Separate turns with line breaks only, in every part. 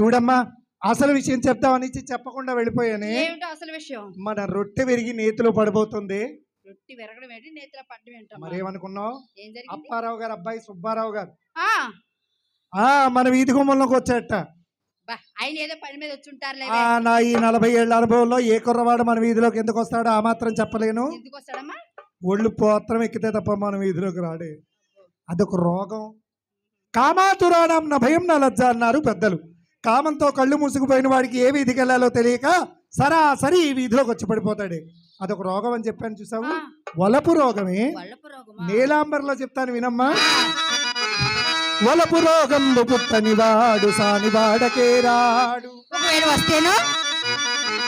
చూడమ్మా అసలు విషయం చెప్తామని చెప్పకుండా వెళ్ళిపోయానే.
అసలు విషయం?
మన రొట్టె విరిగి నేతిలో పడిపోతుంది.
రొట్టి విరగడం ఏంటి? నేతిలో పడ్డం ఏంటమ్మా?
మరేమనుకున్నావు? అప్పారావు గారు అబ్బాయి సుబ్బారావు గారు.
ఆ,
మన వీధి గుమ్మంలోకి వచ్చాట
ఆయన ఏదో పని మీద
నా ఈ నలభై ఏళ్ళ అనుభవంలో ఏ కుర్రవాడు మన వీధిలోకి ఎందుకు వస్తాడో ఆ మాత్రం చెప్పలేను.
ఎందుకు వస్తాడమ్మా?
ఒళ్ళు పోత్రం ఎక్కితే తప్ప మన వీధిలోకి రాడే. అదొక రోగం. కామాతురాణం నా భయం నా లజ్జ అన్నారు పెద్దలు. కామంతో కళ్ళు మూసుకుపోయిన వాడికి ఏ వీధికి వెళ్ళాలో తెలియక సరాసరి ఈ వీధిలోకి వచ్చి పడిపోతాడే. అదొక రోగం అని చెప్పాను చూసావు? వలపు రోగమే. నీలాంబర్లో చెప్తాను వినమ్మా. వలపు రోగం పుట్టని వాడు సాని వాడకే రాడు.
వస్తేనో?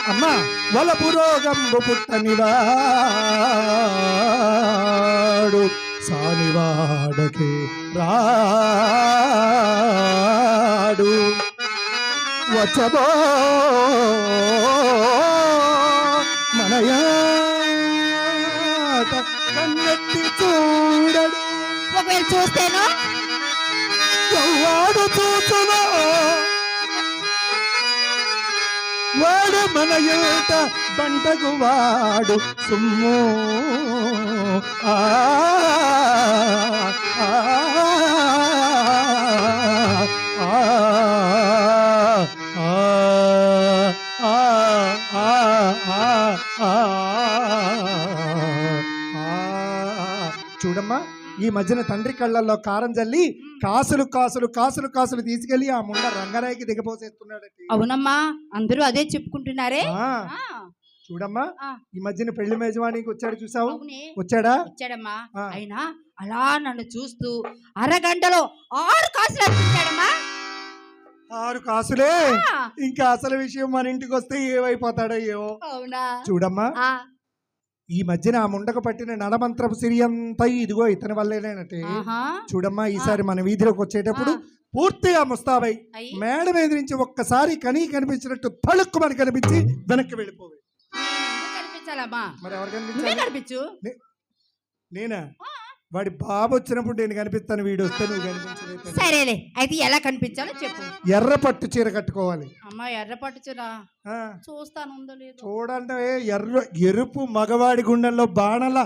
అమ్మా వలపు రోగం పుట్టని వాడు సాని వాడకే రాడు. వచ్చబో. మనయాట కన్నెత్తి చూడడు.
ఒకవేళ చూస్తేనో?
వాడు చూచునా వాడు మన యువత బంటకు వాడు సుమ్ము. మధ్యన తండ్రి కళ్ళల్లో కారం జల్లి కాసులు కాసులు కాసులు కాసులు తీసుకెళ్ళి ఆ ముండ రంగరాయికి దిగపోసేస్తున్నాడట
అవునమ్మా అందరూ అదే చెప్పుకుంటున్నారే?
చూడమ్మా. ఈ మధ్యన పెళ్ళి మేజవానికి వచ్చాడు చూసావు? వచ్చాడా?
వచ్చాడమ్మా. అలా నన్ను చూస్తూ అరగంటలో ఆరు కాసులు అర్పించాడమ్మా.
ఆరు కాసులే? ఇంకా అసలు విషయం మన ఇంటికి వస్తే ఏమైపోతాడో ఏవో
అవునా?
చూడమ్మా ఈ మధ్యన ఆ ముండకు పట్టిన నడమంత్రపు సిరి అంతా ఇదిగో ఇతని వల్లేనంటే. చూడమ్మా ఈసారి మన వీధిలోకి వచ్చేటప్పుడు పూర్తిగా ముస్తాబై మేడ మీద నుంచి ఒక్కసారి కనీ కనిపించినట్టు తళుక్కు మనకి కనిపించి వెనక్కి వెళ్ళిపోవే.
ఎందుకు కనిపించాలమ్మా?
మరి ఎవరు
కనిపించు.
నేనా. వాడి బాబు వచ్చినప్పుడు నేను కనిపిస్తాను వీడు వస్తే నువ్వు కనిపించలేదు
సరేలే అయితే ఎలా కనిపించాలో చెప్పు.
ఎర్ర పట్టు చీర కట్టుకోవాలి.
అమ్మా ఎర్ర పట్టుచురా
ఆ,
చూస్తాను ఉందో లేదో
ఎర్ర ఎరుపు మగవాడి గుండెల్లో బాణల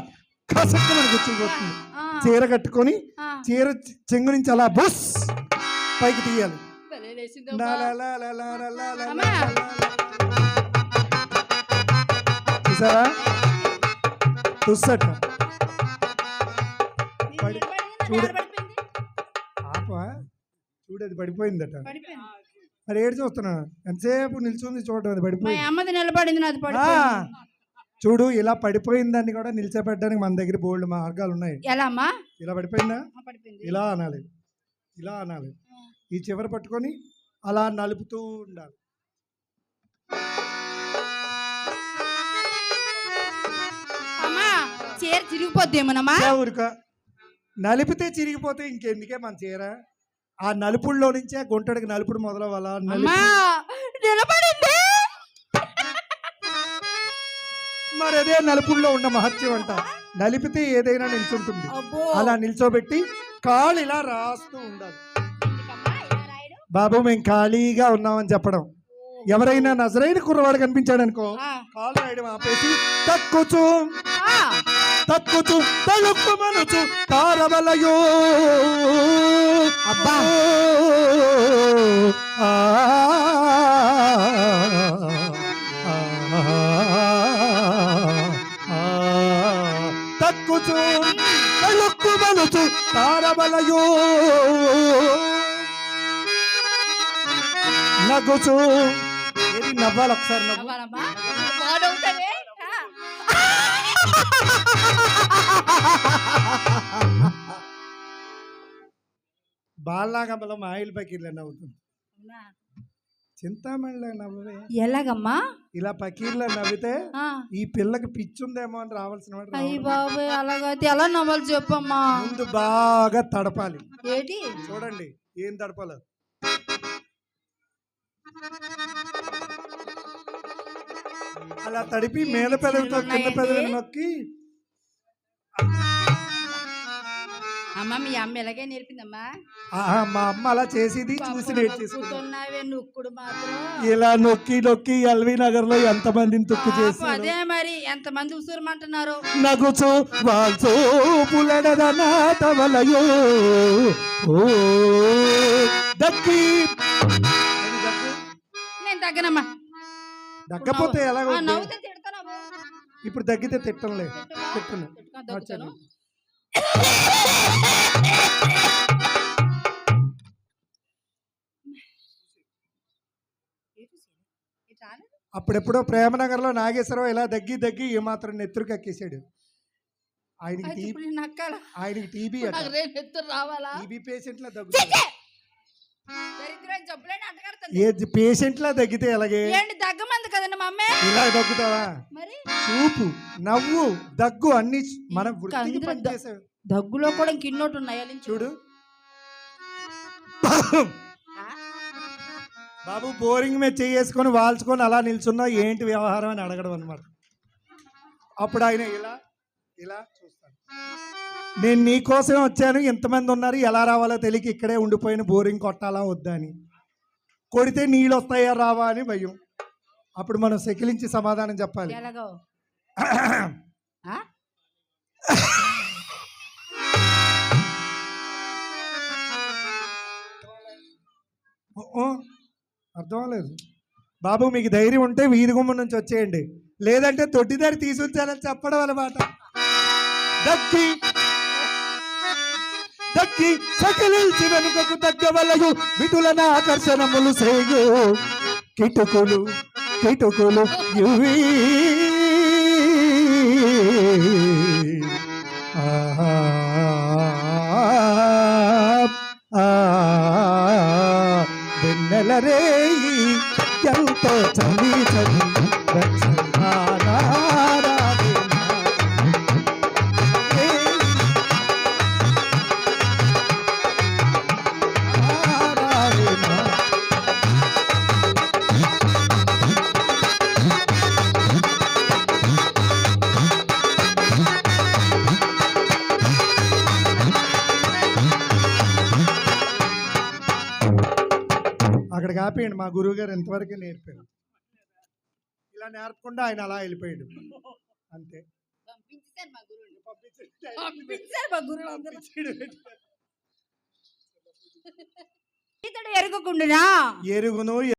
కసక్కు మనకు వచ్చిపోతుంది చీర కట్టుకొని చీర చెంగు నుంచి అలా బుస్ పైకి తీయాలి. చూసారా? తుస్సట. ఆపా. చూడది పడిపోయిందట.
పడిపోయింది.
మరి ఏడు చూస్తున్నా? ఎంతసేపు నిల్చుంది చూడటం? అది
మా
పడిపోయింది
అమ్మది నిలబడింది నాది
చూడు ఇలా పడిపోయిందని కూడా నిలిచోపెట్టడానికి మన దగ్గర బోల్డ్ మార్గాలు ఉన్నాయి.
ఎలా అమ్మా?
ఇలా పడిపోయిందా?
ఆ, పడిపోయింది.
ఇలా అనాలి. ఇలా అనాలి. ఈ చివర పట్టుకొని అలా నలుపుతూ ఉండాలి.
అమ్మా చీర చిరిగిపోద్దేమోనమ్మా?
చే ఊరుక. నలిపితే చిరిగిపోతే ఇంకెందుకే మన చీర? ఆ నలుపుల్లో నుంచే గుంటడికి నలుపుడు మొదలవ్వాలా?
నిలబడింది.
మరి అదే నలుపుల్లో ఉన్న మహత్యం అంట. నలిపితే ఏదైనా నిల్చుంటుంది. అలా నిల్చోబెట్టి కాళ్ళు ఇలా రాస్తూ ఉండాలి? బాబు మేము ఖాళీగా ఉన్నామని చెప్పడం. ఎవరైనా నజరైన కుర్రవాడు కనిపించాడు అనుకో
ఆ,
కాలు రాయడం ఆపేసి తక్కుచు
ఆ,
తక్కుచు తలుపు మనుచు తారవలయో.
అబ్బా.
ఆ, ఆ, తక్కుచు తలుపు మనుచు తారవలయో. నగుచు. ఏది నవ్వాలి ఒకసారి నవ్వు
అవ్వాలమ్మా? వాడవుతావే? ఆ.
బాలాగంబలో మా ఆయిల్ పకీర్లే నవ్వుతుంది? చింతామణిలో నవ్వే
ఎలాగమ్మా
ఇలా పకీర్లో నవ్వితే ఈ పిల్లకి పిచ్చుందేమో అని రావాల్సిన
అయ్యి. బాబు అలాగైతే ఎలా నవ్వాలి చెప్పమ్మా
ముందు బాగా తడపాలి
ఏంటి
చూడండి ఏం తడపాలి అలా తడిపి మీద పెదవితో కింద? పెదవిని నొక్కి
అమ్మ మీ అమ్మ ఎలాగే నేర్పిందమ్మా?
మా అమ్మ అలా చేసేది చూసి
నొక్కుడు మాత్రం.
ఇలా నొక్కి నొక్కి ఎల్వి నగర్లో ఎంత మందిని తొక్కు చేశారు?
అదే మరి ఎంతమంది ఉసూరమంటున్నారు?
నగుచు వాల్చు పులడద నాటవలయో. ఓ దక్కి.
నేను తగ్గనమ్మా.
దక్కపోతే ఎలా
ఆ, నవ్వుతే తిడతాను
ఇప్పుడు దగ్గితే తిట్టంలే తిట్టను. అప్పుడెప్పుడో ప్రేమనగర్లో నాగేశ్వరరావు ఇలా దగ్గి దగ్గి ఈ మాత్రం నెత్తురుకి ఎక్కేసాడు. ఆయనకి ఆయనకి టీబీ
రావాలా?
టీబీ పేషెంట్ లా
ఛీ,
దగ్గు. ఏ పేషెంట్ లా దగ్గితే ఎలాగే?
ఏంటి దగ్గమంది కదండి మా అమ్మే
ఇలా దగ్గుతావా
మరి?
చూపు నవ్వు దగ్గు అన్ని మనం వృత్తికి
అందులో ద-
పనిచేసావు
దగ్గులో కూడా ఇంక ఇన్నోటి ఉన్నాయి అలించు.
చూడు.
ఆ?
బాబు బోరింగ్ మీద చేసుకొని వాల్చుకొని అలా నిల్చున్నావు ఏంటి వ్యవహారం అని అడగడం అనమాట అప్పుడు ఆయన ఇలా ఇలా చూస్తాడు. నేను నీ కోసమే వచ్చాను ఇంతమంది ఉన్నారు ఎలా రావాలో తెలియక ఇక్కడే ఉండిపోయిన బోరింగ్ కొట్టాలా వద్దా అని. కొడితే నీళ్ళు వస్తాయా రావా అని భయం. అప్పుడు మనం సెకిలించి సమాధానం చెప్పాలి.
ఎలాగో? ఆ?
ఓ, అర్థం లేదు బాబు మీకు ధైర్యం ఉంటే వీధి గుమ్మ నుంచి వచ్చేయండి. లేదంటే తొట్టిదారి తీసి ఉంచాలని చెప్పడం అనమాట దక్కి. దక్కి. సకలించి వెనుకకు తగ్గవలయు. విటులన ఆకర్షణములు సేయు కిటుకులు. కిటుకులు ఇవి వెన్నెల రేయి ఎంతో చలి చలి అక్కడికి ఆపేయండి. మా గురువు గారు ఎంతవరకు నేర్పారు. ఇలా నేర్పకుండా ఆయన అలా వెళ్ళిపోయాడు. అంతే.
ఇతడు ఎరగకుండునా?
ఎరుగును